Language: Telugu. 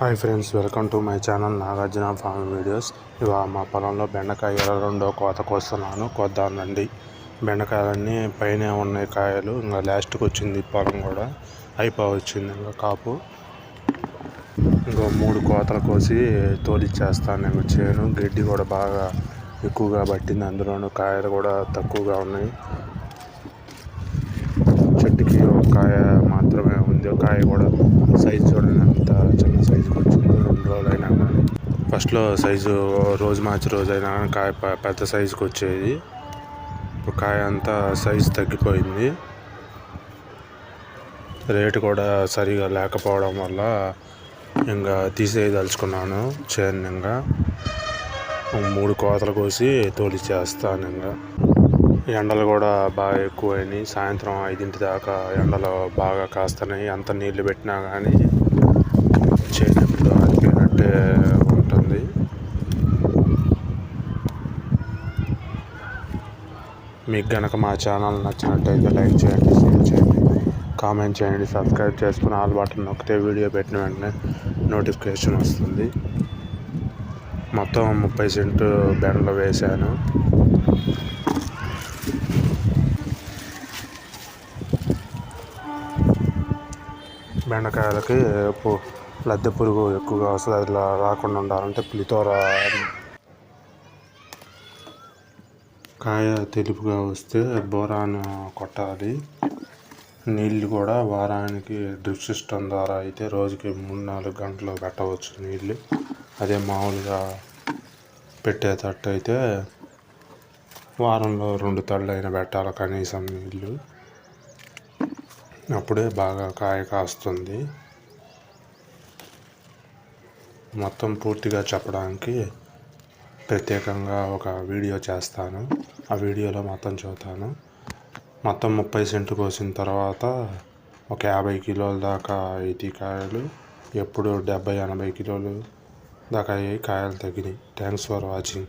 Hi friends welcome to my channel Nagarjuna farm videos. ఇవా మా పొలంలో బెండకాయ రెండో కోత కోస్తున్నాను. కొద్దానండి బెండకాయలన్నీ పైన ఉన్నాయి కాయలు. ఇంకా లాస్ట్కి వచ్చింది పొలం కూడా. అయిపో వచ్చింది ఇంకా కాపు. ఇంకో మూడు కోతలు కోసి తోలిచ్చేస్తాను నేను. చేను గడ్డి కూడా బాగా ఎక్కువగా పట్టింది. అందులోనూ కాయలు కూడా తక్కువగా ఉన్నాయి చెట్టుకి ఒక కాయ మాత్రమే ఉంది ఒక కాయ కూడా సైజు చూడండి అంత చిన్న సైజుకి వచ్చింది రెండు రోజులు అయినా కానీ ఫస్ట్లో సైజు రోజు మార్చి రోజు అయినా కానీ కాయ పెద్ద సైజుకి వచ్చేది. ఇప్పుడు కాయ అంతా సైజు తగ్గిపోయింది. రేటు కూడా సరిగా లేకపోవడం వల్ల ఇంకా తీసేయదలుచుకున్నాను చేను ఇంకా మూడు కోతలు కోసి తోలిచ్చేస్తాను ఇంకా. ఎండలు కూడా బాగా ఎక్కువైనాయి. సాయంత్రం ఐదింటి దాకా ఎండలు బాగా కాస్తున్నాయి. ఎంత నీళ్ళు పెట్టినా కానీ చేను ఎప్పుడు మీకు కనుక మా ఛానల్ నచ్చినట్టయితే లైక్ చేయండి షేర్ చేయండి కామెంట్ చేయండి సబ్స్క్రైబ్ చేసుకుని ఆల్ బటన్ నొక్కితే వీడియో పెట్టిన వెంటనే నోటిఫికేషన్ వస్తుంది. మొత్తం ముప్పై సెంటు బెండలు వేశాను. బెండకాయలకి లద్దె పురుగు ఎక్కువగా వస్తుంది అది రాకుండా ఉండాలంటే పులితోర కాయ తెలుపుగా వస్తే బోరాన్ కొట్టాలి. నీళ్ళు కూడా వారానికి డ్రిప్ సిస్టమ్ ద్వారా అయితే రోజుకి మూడు నాలుగు గంటలు పెట్టవచ్చు నీళ్ళు అదే మామూలుగా పెట్టేటట్టు అయితే వారంలో రెండు తళ్ళు అయినా పెట్టాలి కనీసం నీళ్ళు అప్పుడే బాగా కాయ కాస్తుంది. మొత్తం పూర్తిగా చెప్పడానికి ప్రత్యేకంగా ఒక వీడియో చేస్తాను. ఆ వీడియోలో మొత్తం చూతాను మొత్తం ముప్పై సెంటు కోసిన తర్వాత ఒక యాభై కిలోల దాకా ఇది కాయలు ఎప్పుడు డెబ్బై ఎనభై కిలోలు దాకా అయ్యాయి కాయలు తగ్గినాయి. Thanks for watching